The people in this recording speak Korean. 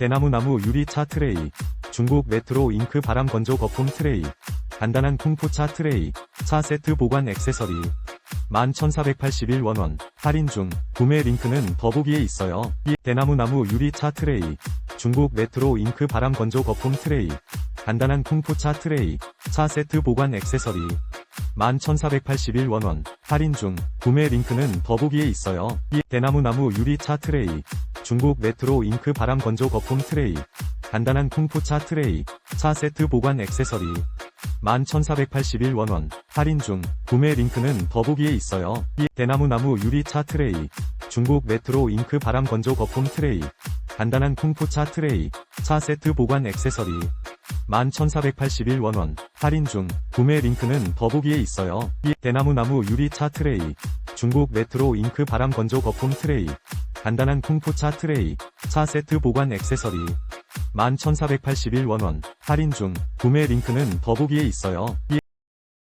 대나무 나무 유리차 트레이, 중국 메트로 잉크 바람 건조 거품 트레이, 간단한 쿵푸차 트레이, 차 세트 보관 액세서리, 11,481 원원, 할인 중, 구매 링크는 더보기에 있어요. 이 대나무 나무 유리차 트레이, 중국 메트로 잉크 바람 건조 거품 트레이, 간단한 쿵푸차 트레이, 차 세트 보관 액세서리, 11,481 원원, 할인 중, 구매 링크는 더보기에 있어요. 이 대나무 나무 유리차 트레이, 중국 메트로 잉크 바람 건조 거품 트레이, 간단한 쿵푸차 트레이, 차 세트 보관 액세서리, 11,481원원, 할인 중, 구매 링크는 더보기에 있어요. 이 대나무 나무 유리차 트레이, 중국 메트로 잉크 바람 건조 거품 트레이, 간단한 쿵푸차 트레이, 차 세트 보관 액세서리, 11,481원원, 할인 중, 구매 링크는 더보기에 있어요. 이 대나무 나무 유리차 트레이, 중국 메트로 잉크 바람 건조 거품 트레이, 간단한 쿵푸차 트레이, 차 세트 보관 액세서리, 11,481원원, 할인 중, 구매 링크는 더보기에 있어요. 이